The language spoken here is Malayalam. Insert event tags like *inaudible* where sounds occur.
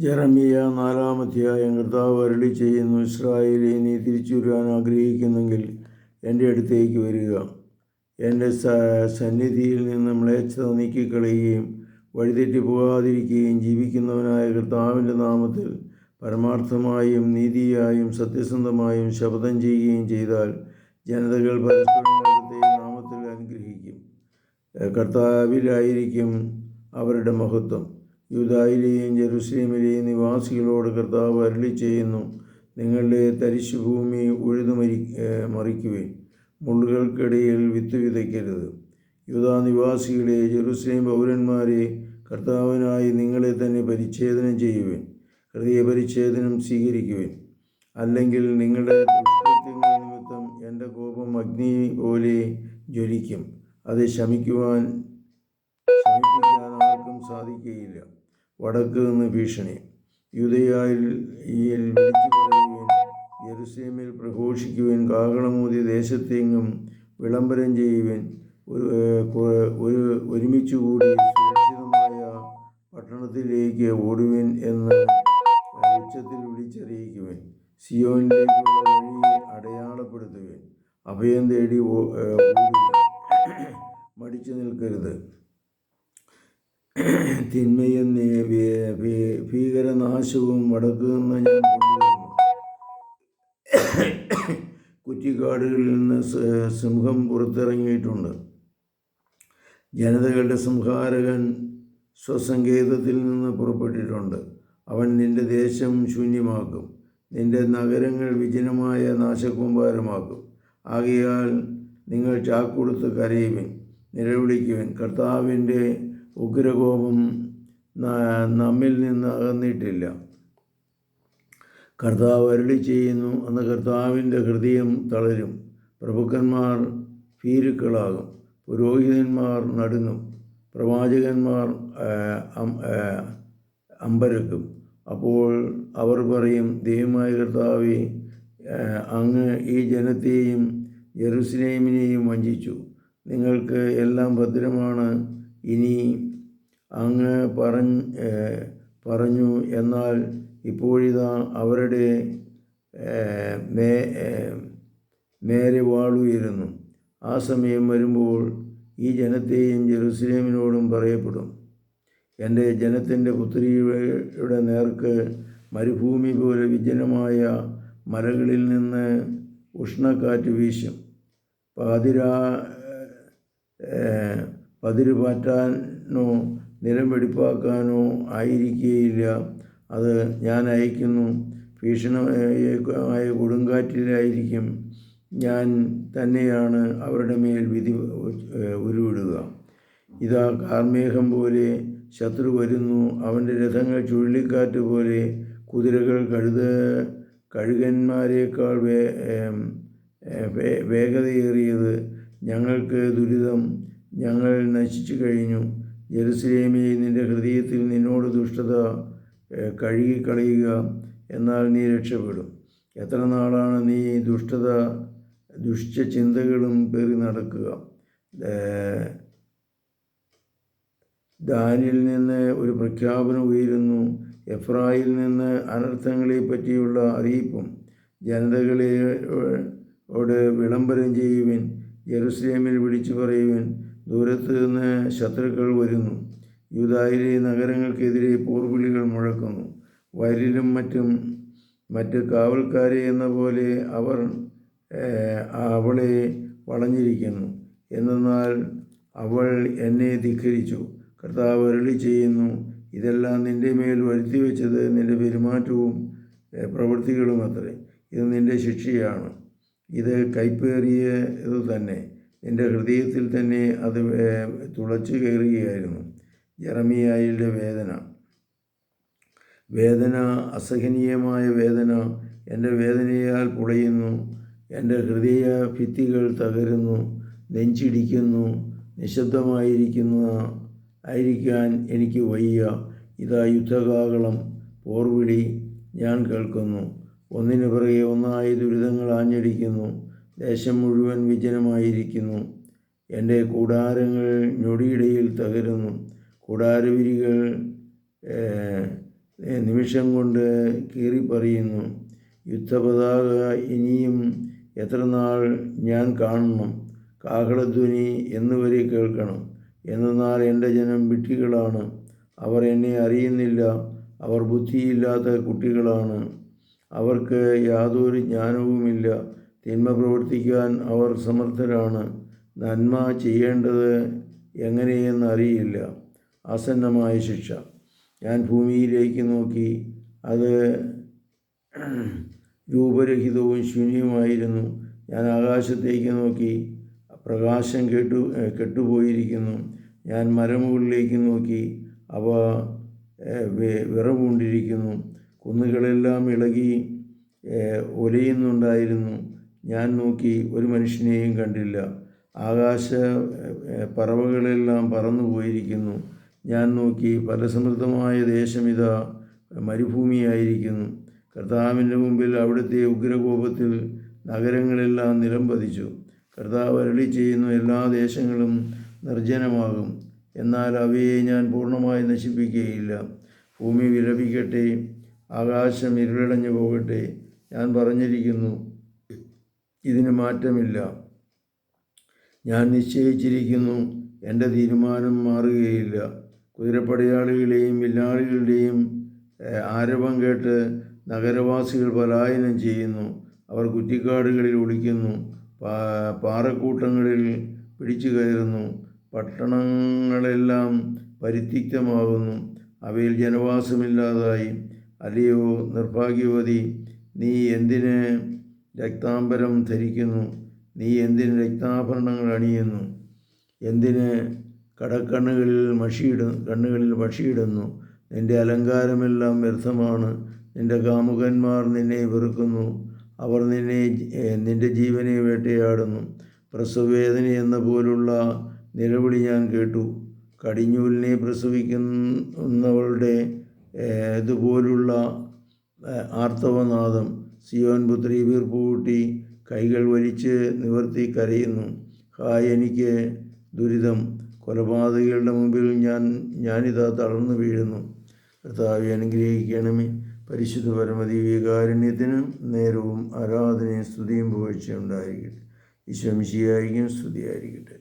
ജെറമിയ നാലാമധ്യായം കർത്താവ് അരുളി ചെയ്യുന്നു ഇസ്രായേലി നീ തിരിച്ചു വരാൻ ആഗ്രഹിക്കുന്നെങ്കിൽ എന്റെ അടുത്തേക്ക് വരിക. എന്റെ സ- സന്നിധിയിൽ നിന്ന് മ്ലേച്ഛത നീക്കിക്കളയുകയും വഴിതെറ്റി പോകാതിരിക്കുകയും ജീവിക്കുന്നവനായ കർത്താവിന്റെ നാമത്തിൽ പരമാർത്ഥമായും നീതിയായും സത്യസന്ധമായും ശപഥം ചെയ്യുകയും ചെയ്താൽ ജനതകൾ പരസ്പരം നാമത്തിൽ അനുഗ്രഹിക്കും. കർത്താവിലായിരിക്കും അവരുടെ മഹത്വം. യൂദായിലെയും ജെറുസലേമിലെയും നിവാസികളോട് കർത്താവ് അരളി ചെയ്യുന്നു നിങ്ങളുടെ തരിശുഭൂമി ഉഴുതു മരി മറിക്കുവേ മുള്ളുകൾക്കിടയിൽ വിത്ത് വിതയ്ക്കരുത്. യുദാ നിവാസികളെ ജെറുസലേം പൗരന്മാരെ കർത്താവിനായി നിങ്ങളെ തന്നെ പരിച്ഛേദനം ചെയ്യുവേൻ. ഹൃദയ പരിച്ഛേദനം സ്വീകരിക്കുവേൻ. അല്ലെങ്കിൽ നിങ്ങളുടെ നിമിത്തം എന്റെ കോപം അഗ്നി പോലെ ജ്വലിക്കും. അത് ശമിക്കുവാൻ ശമിപ്പിക്കാൻ ആർക്കും സാധിക്കുകയില്ല വടക്ക് നിന്ന് ഭീഷണി. യുദയായിൽ ഈയിൽ വിളിച്ചു പറയുകയും യെരുസലേമിൽ പ്രഘോഷിക്കുവിൻ കാഹളമൂതി ദേശത്തെങ്ങും വിളംബരം ചെയ്യുവിൻ ഒരു ഒരുമിച്ചു കൂടി സുരക്ഷിതമായ പട്ടണത്തിലേക്ക് ഓടുവിൻ എന്ന് ഉച്ചത്തിൽ വിളിച്ചറിയിക്കുവിൻ സിയോനിലേക്കുള്ള വഴി അടയാളപ്പെടുത്തുവിൻ. അഭയം തേടി ഓടുവിൻ. *clears throat* തിന്മയും ഭീകരനാശവും വടക്കു നിന്ന് ഞാൻ കൊണ്ടുവരുന്നു. *clears throat* കുറ്റിക്കാടുകളിൽ നിന്ന് സിംഹം പുറത്തിറങ്ങിയിട്ടുണ്ട്. ജനതകളുടെ സംഹാരകൻ സ്വസങ്കേതത്തിൽ നിന്ന് പുറപ്പെട്ടിട്ടുണ്ട്. അവൻ നിന്റെ ദേശം ശൂന്യമാക്കും. നിന്റെ നഗരങ്ങൾ വിജനമായ നാശകൂമ്പാരമാക്കും. ആകയാൽ നിങ്ങൾ ചാക്കൊടുത്ത് കരയുവിൻ നിലവിളിക്കുവിൻ. കർത്താവിന്റെ ഉഗ്രകോപം നമ്മിൽ നിന്ന് അകന്നിട്ടില്ല. കർത്താവ് അരുളി ചെയ്യുന്നു അന്ന് കർത്താവിന്റെ ഹൃദയം തളരും. പ്രഭുക്കന്മാർ ഭീരുക്കളാകും. പുരോഹിതന്മാർ നടുങ്ങും. പ്രവാചകന്മാർ അമ്പരക്കും. അപ്പോൾ അവർ പറയും ദൈവമായ കർത്താവെ അങ്ങ് ഈ ജനത്തെയും ജെറുസലേമിനെയും വഞ്ചിച്ചു. നിങ്ങൾക്ക് എല്ലാം ഭദ്രമാണ്. ഇനി അങ്ങ് പറഞ്ഞ് പറഞ്ഞു എന്നാൽ ഇപ്പോഴിതാ അവരുടെ നേരെ വാളുയരുന്നു. ആ സമയം വരുമ്പോൾ ഈ ജനത്തെയും ജെറുസലേമിനോടും പറയപ്പെടും. എന്റെ ജനത്തിന്റെ പുത്രിയുടെ നേർക്ക് മരുഭൂമി പോലെ വിജനമായ മലകളിൽ നിന്ന് ഉഷ്ണക്കാറ്റ് വീശും. പാതിരാ പതിര് പാറ്റാനോ നിലം വെടിപ്പാക്കാനോ ആയിരിക്കുകയില്ല അത് ഞാൻ അയക്കുന്നു ഭീഷണമായ കൊടുങ്കാറ്റിലായിരിക്കും. ഞാൻ തന്നെയാണ് അവരുടെ മേൽ വിധി ഉരുവിടുക. ഇതാ കാർമേഘം പോലെ ശത്രു വരുന്നു. അവന്റെ രഥങ്ങൾ ചുഴലിക്കാറ്റ് പോലെ കുതിരകൾ കഴുത കഴുകന്മാരെക്കാൾ വേ- വേഗതയേറിയത് ഞങ്ങൾക്ക് ദുരിതം ഞങ്ങൾ നശിച്ചു കഴിഞ്ഞു. ജെറുസലേമേ നിന്റെ ഹൃദയത്തിൽ നിന്നോട് ദുഷ്ടത കഴുകിക്കളയുക എന്നാൽ നീ രക്ഷപ്പെടും. എത്ര നാളാണ് നീ ദുഷ്ടത ദുഷ്ട ചിന്തകളും പേറി നടക്കുക? ദാനിൽ നിന്ന് ഒരു പ്രഖ്യാപനം ഉയരുന്നു. എഫ്രായിൽ നിന്ന് അനർത്ഥങ്ങളെ പറ്റിയുള്ള അറിയിപ്പും ജനതകളെ ഓട് വിളംബരം ചെയ്യുവിൻ. ജെറുസലേമിൽ വിളിച്ചു പറയുവിൻ. ദൂരത്ത് നിന്ന് ശത്രുക്കൾ വരുന്നു. യൂതായിലെ നഗരങ്ങൾക്കെതിരെ പോർവിളികൾ മുഴക്കുന്നു. വയലിലും മറ്റും മറ്റ് കാവൽക്കാരെ എന്ന പോലെ അവർ അവളെ വളഞ്ഞിരിക്കുന്നു. എന്നാൽ അവൾ എന്നെ ധിഖരിച്ചു കർത്താവ് അരളി ചെയ്യുന്നു ഇതെല്ലാം നിന്റെ മേൽ വരുത്തി വെച്ചത് നിന്റെ പെരുമാറ്റവും പ്രവൃത്തികളും അത്രേ ഇത് നിന്റെ ശിക്ഷയാണ്. ഇത് കൈപ്പേറിയത് തന്നെ. നിന്റെ ഹൃദയത്തിൽ തന്നെ അത് തുളച്ചു കയറുകയായിരുന്നു. ജറമിയായിയുടെ വേദന. വേദന അസഹനീയമായ വേദന. എന്റെ വേദനയാൽ പുളയുന്നു. എന്റെ ഹൃദയ ഭിത്തികൾ തകരുന്നു. നെഞ്ചിടിക്കുന്നു. നിശബ്ദമായിരിക്കുന്ന ആയിരിക്കാൻ എനിക്ക് വയ്യ. ഇതാ യുദ്ധകാകളം. പോർവിളി ഞാൻ കേൾക്കുന്നു. ഒന്നിനു പിറകെ ഒന്നായി ദുരിതങ്ങൾ ആഞ്ഞടിക്കുന്നു. ദേശം മുഴുവൻ വിജനമായിരിക്കുന്നു. എന്റെ കൂടാരങ്ങൾ ഞൊടിയിടയിൽ തകരുന്നു. കൂടാരവിരികൾ നിമിഷം കൊണ്ട് കീറിപ്പറിയുന്നു. യുദ്ധപതാക ഇനിയും എത്ര നാൾ ഞാൻ കാണണം? കാഹളധ്വനി എന്നുവരെ കേൾക്കണം. എന്നാൽ എന്റെ ജനം വിട്ടികളാണ് അവർ എന്നെ അറിയുന്നില്ല. അവർ ബുദ്ധിയില്ലാത്ത കുട്ടികളാണ്. അവർക്ക് യാതൊരു ജ്ഞാനവുമില്ല. തിന്മ പ്രവർത്തിക്കാൻ അവർ സമർത്ഥരാണ്. നന്മ ചെയ്യേണ്ടത് എങ്ങനെയെന്ന് അറിയില്ല. ആസന്നമായ ശിക്ഷ. ഞാൻ ഭൂമിയിലേക്ക് നോക്കി. അത് രൂപരഹിതവും ശൂന്യവുമായിരുന്നു. ഞാൻ ആകാശത്തേക്ക് നോക്കി. പ്രകാശം കെട്ടു കെട്ടുപോയിരിക്കുന്നു. ഞാൻ മരമുകളിലേക്ക് നോക്കി. അവ വിറവുകൊണ്ടിരിക്കുന്നു. കുന്നുകളെല്ലാം ഇളകി ഒലയുന്നുണ്ടായിരുന്നു. ഞാൻ നോക്കി ഒരു മനുഷ്യനെയും കണ്ടില്ല. ആകാശ പറവകളെല്ലാം പറന്നു പോയിരിക്കുന്നു. ഞാൻ നോക്കി ഫലസമൃദ്ധമായ ദേശം ഇതാ മരുഭൂമിയായിരിക്കുന്നു. കർത്താവിന്റെ മുമ്പിൽ അവിടുത്തെ ഉഗ്രകോപത്തിൽ നഗരങ്ങളെല്ലാം നിലം പതിച്ചു കർത്താവ് അരളി ചെയ്യുന്ന എല്ലാ ദേശങ്ങളും നിർജനമാകും. എന്നാൽ അവയെ ഞാൻ പൂർണമായി നശിപ്പിക്കുകയില്ല. ഭൂമി വിലപിക്കട്ടെ ആകാശം ഇരുളടഞ്ഞു പോകട്ടെ ഞാൻ പറഞ്ഞിരിക്കുന്നു. ഇതിന് മാറ്റമില്ല. ഞാൻ നിശ്ചയിച്ചിരിക്കുന്നു എന്റെ തീരുമാനം മാറുകയില്ല. കുതിരപ്പടയാളികളെയും വില്ലാളികളുടെയും ആരവം കേട്ട് നഗരവാസികൾ പലായനം ചെയ്യുന്നു. അവർ കുറ്റിക്കാടുകളിൽ ഒളിക്കുന്നു പാറക്കൂട്ടങ്ങളിൽ പിടിച്ചു കയറുന്നു. പട്ടണങ്ങളെല്ലാം പരിത്യക്തമാകുന്നു. അവയിൽ ജനവാസമില്ലാതായി. അല്ലയോ നിർഭാഗ്യവതി നീ എന്തിന് രക്താംബരം ധരിക്കുന്നു. നീ എന്തിന് രക്താഭരണങ്ങൾ അണിയുന്നു? എന്തിന് കടക്കണ്ണുകളിൽ മഷിയിട കണ്ണുകളിൽ മഷിയിടുന്നു? നിന്റെ അലങ്കാരമെല്ലാം വ്യർത്ഥമാണ്. നിന്റെ കാമുകന്മാർ നിന്നെ വെറുക്കുന്നു. അവർ നിന്നെ നിന്റെ ജീവനെ വേട്ടയാടുന്നു. പ്രസവവേദന എന്ന പോലുള്ള നിലവിളി ഞാൻ കേട്ടു. കടിഞ്ഞൂലിനെ പ്രസവിക്കുന്നവളുടെ ഇതുപോലുള്ള ആർത്തവനാദം. സിയോൻ പുത്രി വീർപ്പുകൂട്ടി കൈകൾ വലിച്ച് നിവർത്തി കരയുന്നു. ഹായ് എനിക്ക് ദുരിതം. കൊലപാതകികളുടെ മുമ്പിൽ ഞാൻ ഞാനിതാ തളർന്നു വീഴുന്നു. കർത്താവെ അനുഗ്രഹിക്കണമേ. പരിശുദ്ധ പരമതി വികാരുണ്യത്തിന് നേരവും ആരാധനയും സ്തുതിയും പുകഴ്ച ഉണ്ടായിരിക്കട്ടെ. ഈശ്വമിശിയായിരിക്കും സ്തുതിയായിരിക്കട്ടെ.